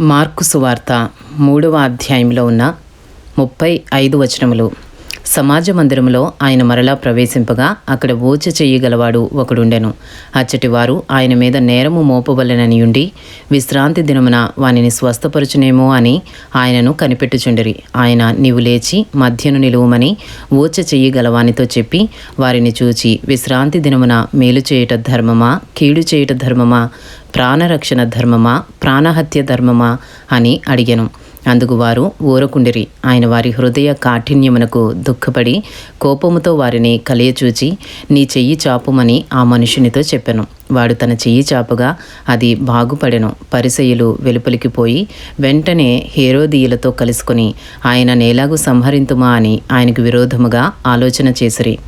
Mark సువార్త మూడవ అధ్యాయంలో ఉన్న ముప్పై ఐదు వచనములు. సమాజ మందిరములో ఆయన మరలా ప్రవేశింపగా అక్కడ ఓచ చెయ్యగలవాడు ఒకడుండెను. అచ్చటివారు ఆయన మీద నేరము మోపవలెనని ఉండి విశ్రాంతి దినమున వానిని స్వస్థపరచునేమో అని ఆయనను కనిపెట్టుచుండిరి. ఆయన నీవు లేచి మధ్యను నిలువమని ఓచ చెయ్యగలవానితో చెప్పి వారిని చూచి విశ్రాంతి దినమున మేలు చేయుట ధర్మమా కీడు చేయుట ధర్మమా ప్రాణరక్షణ ధర్మమా ప్రాణహత్య ధర్మమా అని అడిగాను. అందుకు వారు ఊరకుండిరి. ఆయన వారి హృదయ కాఠిన్యమునకు దుఃఖపడి కోపముతో వారిని కలియచూచి నీ చెయ్యి చాపుమని ఆ మనుషునితో చెప్పెను. వాడు తన చెయ్యి చాపగా అది బాగుపడెను. పరిసయులు వెలుపలికి పోయి వెంటనే హేరోదీయులతో కలుసుకొని ఆయన నేలాగు సంహరింతుమా అని ఆయనకు విరోధముగా ఆలోచన చేసిరి.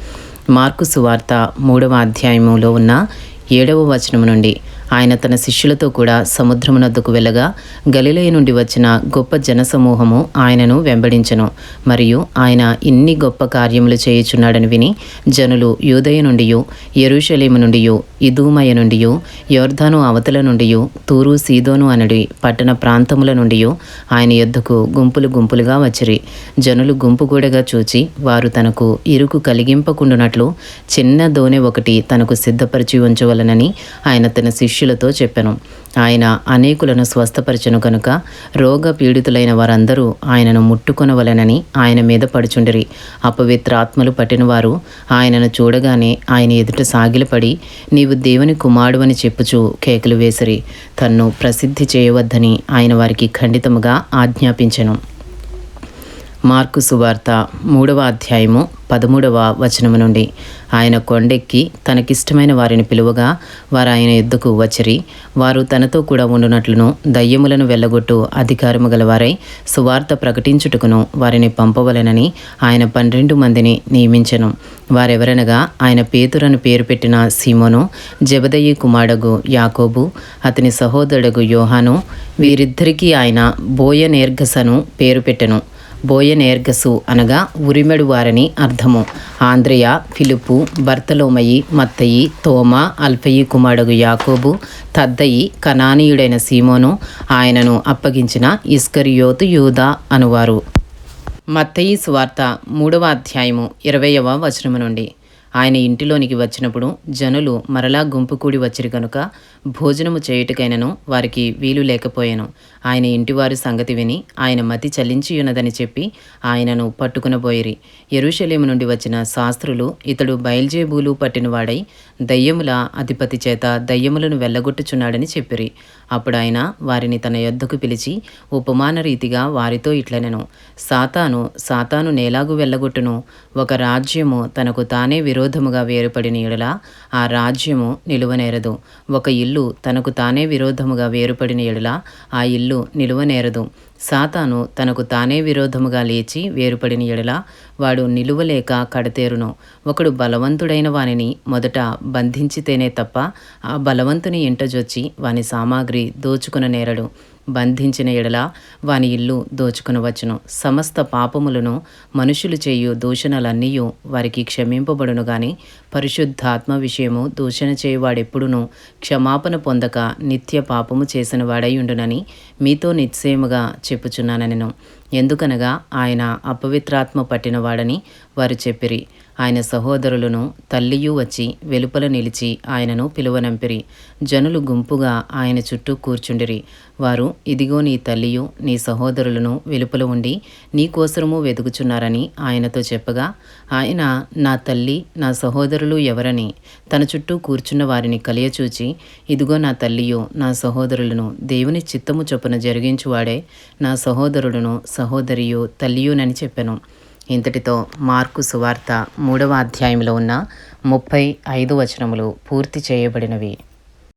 మార్కు సువార్త మూడవ అధ్యాయములో ఉన్న ఏడవ వచనము నుండి ఆయన తన శిష్యులతో కూడా సముద్రమునద్దుకు వెళ్ళగా గలిలయ నుండి వచ్చిన గొప్ప జనసమూహము ఆయనను వెంబడించెను. మరియు ఆయన ఇన్ని గొప్ప కార్యములు చేయుచున్నాడని విని జనులు యూదయ నుండి ఎరుషలేము నుండి ఇదూమయ నుండియు యోర్ధాను అవతల నుండియు తూరు సీదోను అనడి పట్టణ ప్రాంతముల నుండియు ఆయన యొద్దకు గుంపులు గుంపులుగా వచ్చిరి. జనులు గుంపుగూడగా చూచి వారు తనకు ఇరుకు కలిగింపకుండునట్లు చిన్న దోనె ఒకటి తనకు సిద్ధపరిచి ఉంచవలనని ఆయన తన శిష్యులతో చెప్పెను. ఆయన అనేకులను స్వస్థపరచను కనుక రోగ పీడితులైన వారందరూ ఆయనను ముట్టుకొనవలెనని ఆయన మీద పడుచుండిరి. అపవిత్రాత్మలు పట్టినవారు ఆయనను చూడగానే ఆయన ఎదుట సాగిలపడి నీవు దేవుని కుమారుడని చెప్పుచు కేకలు వేసిరి. తన్ను ప్రసిద్ధి చేయవద్దని ఆయన వారికి ఖండితముగా ఆజ్ఞాపించెను. మార్కు సువార్త మూడవ అధ్యాయము పదమూడవ వచనము నుండి. ఆయన కొండెక్కి తనకిష్టమైన వారిని పిలువగా వారు ఆయన ఎద్దుకు వచ్చిరి. వారు తనతో కూడా ఉండునట్లును దయ్యములను వెళ్ళగొట్టు అధికారము గలవారై సువార్త ప్రకటించుటకును వారిని పంపవలెనని ఆయన పన్నెండు మందిని నియమించెను. వారెవరనగా ఆయన పేతురను పేరు పెట్టిన సీమోను జబదయ్యి కుమారుడగు యాకోబు అతని సహోదరుడగు యోహాను వీరిద్దరికీ ఆయన బోయనేర్గసను పేరు పెట్టెను. బోయనేర్గసు అనగా ఉరిమెడు వారని అర్థము. ఆంధ్రయ ఫిలుపు బర్తలోమయి మత్తయి తోమ అల్ఫయి కుమారుడు యాకోబు తద్దయి కనానీయుడైన సీమోను ఆయనను అప్పగించిన ఇస్కరియోతు యూదా అనువారు. మత్తయి స్వార్త మూడవ అధ్యాయము ఇరవయవ వచనము నుండి. ఆయన ఇంటిలోనికి వచ్చినప్పుడు జనులు మరలా గుంపు కూడి వచ్చిరి కనుక భోజనము చేయుటకైనను వారికి వీలు లేకపోయాను. ఆయన ఇంటివారి సంగతి విని ఆయన మతి చలించియున్నదని చెప్పి ఆయనను పట్టుకునబోయిరి ఎరుషలేము నుండి వచ్చిన శాస్త్రులు ఇతడు బయల్జేబూలు పట్టినవాడై దయ్యముల అధిపతి చేత దయ్యములను వెళ్ళగొట్టుచున్నాడని చెప్పిరి. అప్పుడు ఆయన వారిని తన యొద్దకు పిలిచి ఉపమాన రీతిగా వారితో ఇట్లనెను సాతాను సాతాను నేలాగు వెళ్ళగొట్టును. ఒక రాజ్యము తనకు తానే విరోధముగా వేరుపడిన ఎడల ఆ రాజ్యము నిలువనేరదు. ఒక ఇల్లు తనకు తానే విరోధముగా వేరుపడిన ఎడల ఆ ఇల్లు నిలువనేరదు. సాతాను తనకు తానే విరోధముగా లేచి వేరుపడిన ఎడల వాడు నిలువలేక కడతేరును. ఒకడు బలవంతుడైన వానిని మొదట బంధించితేనే తప్ప ఆ బలవంతుని ఇంటజొచ్చి వాని సామాగ్రి దోచుకున నేరడు బంధించిన ఎడల వాని ఇల్లు దోచుకునవచ్చును సమస్త పాపములను మనుషులు చేయు దూషణలన్నీయు వారికి క్షమింపబడును గాని పరిశుద్ధాత్మ విషయము దూషణ చేయువాడెప్పుడును క్షమాపణ పొందక నిత్య పాపము చేసిన వాడై ఉండునని మీతో నిశ్చయముగా చెప్పుచున్నానెను. ఎందుకనగా ఆయన అపవిత్రాత్మ పట్టినవాడని వారు చెప్పిరి. ఆయన సహోదరులను తల్లియు వచ్చి వెలుపల నిలిచి ఆయనను పిలువనంపిరి. జనులు గుంపుగా ఆయన చుట్టూ కూర్చుండిరి. వారు ఇదిగో నీ తల్లియు నీ సహోదరులను వెలుపల ఉండి నీ కోసరము వెతుకుచున్నారని ఆయనతో చెప్పగా ఆయన నా తల్లి నా సహోదరులు ఎవరని తన చుట్టూ కూర్చున్న వారిని కలియచూచి ఇదిగో నా తల్లియు నా సహోదరులను దేవుని చిత్తము చొప్పున జరిగించువాడే నా సహోదరులను సహోదరియు తల్లియునని చెప్పెను. ఇంతటితో మార్కు సువార్త మూడవ అధ్యాయంలో ఉన్న ముప్పై ఐదు వచనములు పూర్తి చేయబడినవి.